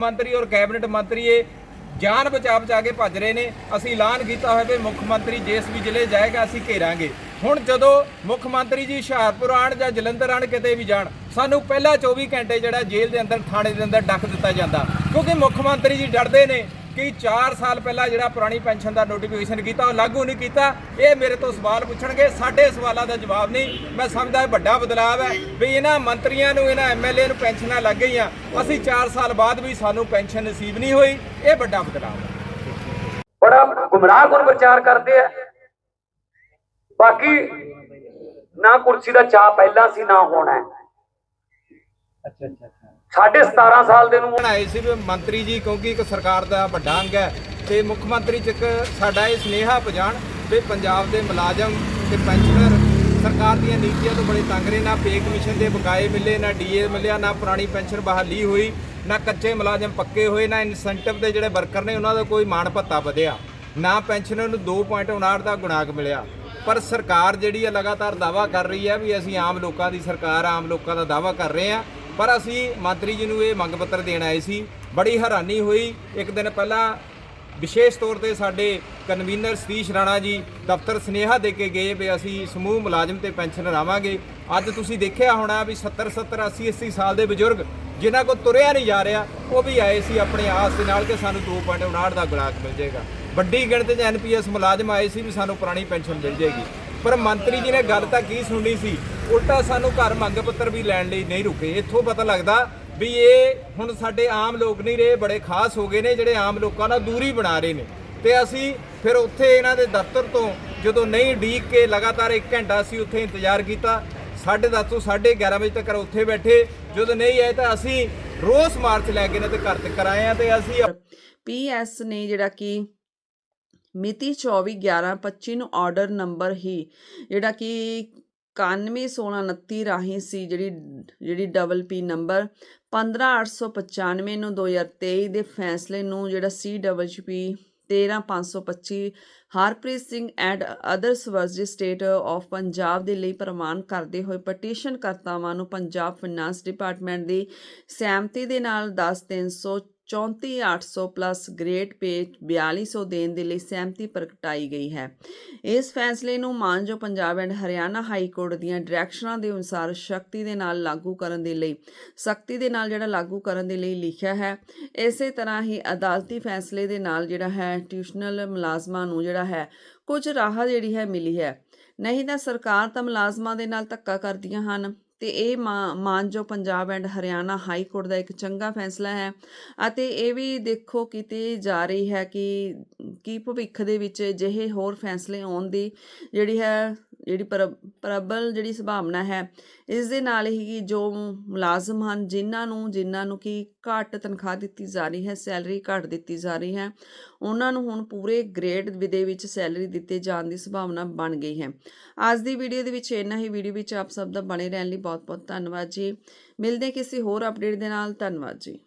ਮੰਤਰੀ ਔਰ ਕੈਬਨਿਟ ਮੰਤਰੀ ਇਹ ਜਾਨ ਬਚਾ ਬਚਾ ਕੇ ਭੱਜ ਰਹੇ ਨੇ। ਅਸੀਂ ਐਲਾਨ ਕੀਤਾ ਹੋਇਆ ਵੀ ਮੁੱਖ ਮੰਤਰੀ ਜਿਸ ਵੀ ਜ਼ਿਲ੍ਹੇ ਜਾਏਗਾ, ਅਸੀਂ ਘੇਰਾਂਗੇ। ਹੁਣ ਜਦੋਂ ਮੁੱਖ ਮੰਤਰੀ ਜੀ ਹੁਸ਼ਿਆਰਪੁਰ ਆਣ ਜਾਂ ਜਲੰਧਰ ਆਣ ਕਿਤੇ ਵੀ ਜਾਣ, ਸਾਨੂੰ ਪਹਿਲਾਂ 24 ਘੰਟੇ ਜਿਹੜਾ ਜੇਲ੍ਹ ਦੇ ਅੰਦਰ, ਥਾਣੇ ਦੇ ਅੰਦਰ ਡੱਕ ਦਿੱਤਾ ਜਾਂਦਾ। ਕਿਉਂਕਿ ਮੁੱਖ ਮੰਤਰੀ ਜੀ ਡਰਦੇ ਨੇ। ਕਿ 4 ਸਾਲ ਪਹਿਲਾਂ ਜਿਹੜਾ ਪੁਰਾਣੀ ਪੈਨਸ਼ਨ ਦਾ ਨੋਟੀਫਿਕੇਸ਼ਨ ਕੀਤਾ ਉਹ ਲਾਗੂ ਨਹੀਂ ਕੀਤਾ। ਇਹ ਮੇਰੇ ਤੋਂ ਸਵਾਲ ਪੁੱਛਣਗੇ। ਸਾਡੇ ਸਵਾਲਾਂ ਦਾ ਜਵਾਬ ਨਹੀਂ। ਮੈਂ ਸਮਝਦਾ ਇਹ ਵੱਡਾ ਬਦਲਾਅ ਹੈ ਵੀ ਇਹਨਾਂ ਮੰਤਰੀਆਂ ਨੂੰ ਇਹਨਾਂ ਐਮਐਲਏ ਨੂੰ ਪੈਨਸ਼ਨਾਂ ਲੱਗ ਗਈਆਂ। ਅਸੀਂ 4 ਸਾਲ ਬਾਅਦ ਵੀ ਸਾਨੂੰ ਪੈਨਸ਼ਨ ਨਸੀਬ ਨਹੀਂ ਹੋਈ। ਇਹ ਵੱਡਾ ਬਦਲਾਅ ਹੈ। ਬੜਾ ਗੁੰਮਰਾਹ ਗੁਣ ਪ੍ਰਚਾਰ ਕਰਦੇ ਆ। ਬਾਕੀ ਨਾ ਕੁਰਸੀ ਦਾ ਚਾਹ ਪਹਿਲਾਂ ਸੀ ਨਾ ਹੋਣਾ ਹੈ। ਅੱਛਾ ਅੱਛਾ। ਅੱਛਾ ਸਾਢੇ 17 ਸਾਲ ਦੇ ਨੂੰ ਬਣਾਏ ਸੀ ਵੀ ਮੰਤਰੀ ਜੀ, ਕਿਉਂਕਿ ਇੱਕ ਸਰਕਾਰ ਦਾ ਵੱਡਾ ਅੰਗ ਹੈ ਤੇ ਮੁੱਖ ਮੰਤਰੀ ਚ ਇੱਕ ਸਾਡਾ ਇਹ ਸੁਨੇਹਾ ਪਜਾਣ ਵੀ ਪੰਜਾਬ ਦੇ ਮੁਲਾਜ਼ਮ ਤੇ ਪੈਨਸ਼ਨਰ ਸਰਕਾਰ ਦੀਆਂ ਨੀਤੀਆਂ ਤੋਂ ਬੜੇ ਤੰਗ ਨੇ। ਨਾ ਪੇ ਕਮਿਸ਼ਨ ਦੇ ਬਕਾਏ ਮਿਲੇ, ਨਾ ਡੀਏ ਮਿਲਿਆ, ਨਾ ਪੁਰਾਣੀ ਪੈਨਸ਼ਨ ਬਹਾਲੀ ਹੋਈ, ਨਾ ਕੱਚੇ ਮੁਲਾਜ਼ਮ ਪੱਕੇ ਹੋਏ, ਨਾ ਇਨਸੈਂਟਿਵ ਦੇ ਜਿਹੜੇ ਵਰਕਰ ਨੇ ਉਹਨਾਂ ਦਾ ਕੋਈ ਮਾਣ ਭੱਤਾ ਵਧਿਆ। ਨਾ ਪੈਨਸ਼ਨਰ ਨੂੰ 2.59 ਦਾ ਗੁਣਾਕ ਮਿਲਿਆ। ਪਰ ਸਰਕਾਰ ਜਿਹੜੀ ਹੈ ਲਗਾਤਾਰ ਦਾਵਾ ਕਰ ਰਹੀ ਹੈ ਵੀ ਅਸੀਂ ਆਮ ਲੋਕਾਂ ਦੀ ਸਰਕਾਰ, ਆਮ ਲੋਕਾਂ ਦਾ ਦਾਵਾ ਕਰ ਰਹੇ ਹਾਂ ਪਰ ਅਸੀਂ ਮੰਤਰੀ ਜੀ ਨੂੰ ਇਹ ਮੰਗ ਪੱਤਰ ਦੇਣ ਆਏ ਸੀ। ਬੜੀ ਹੈਰਾਨੀ ਹੋਈ। ਇੱਕ ਦਿਨ ਪਹਿਲਾਂ ਵਿਸ਼ੇਸ਼ ਤੌਰ ਤੇ ਸਾਡੇ ਕਨਵੀਨਰ ਸਤੀਸ਼ ਰਾਣਾ ਜੀ ਦਫ਼ਤਰ ਸੁਨੇਹਾ ਦੇ ਕੇ ਗਏ ਵੀ ਅਸੀਂ ਸਮੂਹ ਮੁਲਾਜ਼ਮ ਤੇ ਪੈਨਸ਼ਨ ਆਵਾਂਗੇ ਅੱਜ ਤੁਸੀਂ ਦੇਖਿਆ ਹੋਣਾ ਵੀ 70 70 80 80 ਸਾਲ ਦੇ ਬਜ਼ੁਰਗ ਜਿਨ੍ਹਾਂ ਕੋਲ ਤੁਰਿਆ ਨਹੀਂ ਜਾ ਰਿਹਾ, ਉਹ ਵੀ ਆਏ ਸੀ ਆਪਣੇ ਆਸ ਦੇ ਨਾਲ ਕਿ ਸਾਨੂੰ 2.59 ਦਾ ਗੁਣਾਕ ਮਿਲ ਜਾਏਗਾ। ਵੱਡੀ ਗਿਣਤੀ 'ਚ ਐਨਪੀਐਸ ਮੁਲਾਜ਼ਮ ਆਏ ਸੀ ਵੀ ਸਾਨੂੰ ਪੁਰਾਣੀ ਪੈਨਸ਼ਨ ਮਿਲ ਜਾਏਗੀ। ਪਰ ਮੰਤਰੀ ਜੀ ਨੇ ਗੱਲ ਤਾਂ ਕੀ ਸੁਣੀ ਸੀ? ਉਲਟਾ ਸਾਨੂੰ ਘਰ ਮੰਗ ਪੱਤਰ ਵੀ ਲੈਣ ਲਈ ਨਹੀਂ ਰੁਕੇ। ਇੱਥੋਂ ਪਤਾ ਲੱਗਦਾ ਵੀ ਇਹ ਹੁਣ ਸਾਡੇ ਆਮ ਲੋਕ ਨਹੀਂ ਰਹੇ, ਬੜੇ ਖਾਸ ਹੋ ਗਏ ਨੇ, ਜਿਹੜੇ ਆਮ ਲੋਕਾਂ ਨਾਲ ਦੂਰੀ ਬਣਾ ਰਹੇ ਨੇ। ਤੇ ਅਸੀਂ ਫਿਰ ਉੱਥੇ ਇਹਨਾਂ ਦੇ ਦਫ਼ਤਰ ਤੋਂ ਜਦੋਂ ਨਹੀਂ ਡੀਕ ਕੇ ਲਗਾਤਾਰ 1 ਘੰਟਾ ਅਸੀਂ ਉੱਥੇ ਇੰਤਜ਼ਾਰ ਕੀਤਾ 10:30 ਤੋਂ 11:30 ਵਜੇ ਤੱਕ ਉੱਥੇ ਬੈਠੇ। ਜਦੋਂ ਨਹੀਂ ਆਏ ਤਾਂ ਅਸੀਂ ਰੋਸ ਮਾਰਚ ਲੈ ਕੇ ਨੇ ਤੇ ਘਰ ਤੱਕ ਕਰਾਏ ਆ ਤੇ ਅਸੀਂ ਪੀਐਸ ਨੇ ਜਿਹੜਾ ਕਿ ਮਿਤੀ 24/11/25 ਨੂੰ ਆਰਡਰ ਨੰਬਰ ਹੀ, ਜਿਹੜਾ ਕਿ 911629 ਰਾਹੀਂ ਸੀ, ਜਿਹੜੀ ਜਿਹੜੀ ਡਬਲ ਪੀ ਨੰਬਰ 15895 ਨੂੰ 2023 ਦੇ ਫੈਸਲੇ ਨੂੰ, ਜਿਹੜਾ C double P 13525 Harpreet Singh and others versus state of Punjab ਦੇ ਲਈ ਪ੍ਰਮਾਣ ਕਰਦੇ ਹੋਏ ਪਟੀਸ਼ਨ ਕਰਤਾਵਾਂ ਨੂੰ ਪੰਜਾਬ ਫਾਈਨਾਂਸ ਡਿਪਾਰਟਮੈਂਟ ਦੀ ਸਹਿਮਤੀ ਦੇ ਨਾਲ 10300 34800 ਪਲੱਸ ਗ੍ਰੇਡ ਪੇ 4200 ਦੇਣ ਦੇ ਲਈ ਸਹਿਮਤੀ ਪ੍ਰਗਟਾਈ ਗਈ ਹੈ। ਇਸ ਫੈਸਲੇ ਨੂੰ ਮਾਨਜੋ Punjab and Haryana high court ਦੀਆਂ ਡਾਇਰੈਕਸ਼ਨਾਂ ਦੇ ਅਨੁਸਾਰ ਸ਼ਕਤੀ ਦੇ ਨਾਲ ਲਾਗੂ ਕਰਨ ਦੇ ਲਈ, ਸਖਤੀ ਦੇ ਨਾਲ ਜਿਹੜਾ ਲਾਗੂ ਕਰਨ ਦੇ ਲਈ ਲਿਖਿਆ ਹੈ, ਇਸੇ ਤਰ੍ਹਾਂ ਹੀ ਅਦਾਲਤੀ ਫੈਸਲੇ ਦੇ ਨਾਲ ਜਿਹੜਾ ਹੈ, ਟਿਊਸ਼ਨਲ ਮੁਲਾਜ਼ਮਾਂ ਨੂੰ ਜਿਹੜਾ ਹੈ, ਕੁਝ ਰਾਹਤ ਜਿਹੜੀ ਹੈ ਮਿਲੀ ਹੈ। ਨਹੀਂ ਤਾਂ ਸਰਕਾਰ ਤਾਂ ਮੁਲਾਜ਼ਮਾਂ ਦੇ ਨਾਲ ਧੱਕਾ ਕਰਦੀਆਂ ਹਨ। ਤੇ ਇਹ ਮਾ- ਮਾਨਜੋ Punjab and Haryana high court ਦਾ ਇੱਕ ਚੰਗਾ ਫੈਸਲਾ ਹੈ ਅਤੇ ਇਹ ਵੀ ਦੇਖੋ ਕਿਤੇ ਜਾ ਰਹੀ ਹੈ ਕਿ, ਕੀ ਭਵਿੱਖ ਦੇ ਵਿੱਚ ਅਜਿਹੇ ਹੋਰ ਫੈਸਲੇ ਆਉਣ ਦੀ ਜਿਹੜੀ ਹੈ ਜਿਹੜੀ ਪਰ- ਪ੍ਰਬਲ ਜਿਹੜੀ ਸੰਭਾਵਨਾ ਹੈ ਇਸ ਦੇ ਨਾਲ ਹੀ ਜੋ ਮੁਲਾਜ਼ਮ ਹਨ, ਜਿਨ੍ਹਾਂ ਨੂੰ ਜਿਨ੍ਹਾਂ ਨੂੰ ਕਿ ਘੱਟ ਤਨਖਾਹ ਦਿੱਤੀ ਜਾ ਰਹੀ ਹੈ, ਸੈਲਰੀ ਘੱਟ ਦਿੱਤੀ ਜਾ ਰਹੀ ਹੈ, ਉਹਨਾਂ ਨੂੰ ਹੁਣ ਪੂਰੇ ਗ੍ਰੇਡ ਦੇ ਵਿੱਚ ਸੈਲਰੀ ਦਿੱਤੇ ਜਾਣ ਦੀ ਸੰਭਾਵਨਾ ਬਣ ਗਈ ਹੈ। ਅੱਜ ਦੀ ਵੀਡੀਓ ਦੇ ਵਿੱਚ ਇੰਨਾ ਹੀ। ਵੀਡੀਓ ਵਿੱਚ ਆਪ ਸਭ ਦਾ ਬਣੇ ਰਹਿਣ ਲਈ ਬਹੁਤ ਬਹੁਤ ਧੰਨਵਾਦ ਜੀ। ਮਿਲਦੇ ਕਿਸੇ ਹੋਰ ਅਪਡੇਟ ਦੇ ਨਾਲ। ਧੰਨਵਾਦ ਜੀ।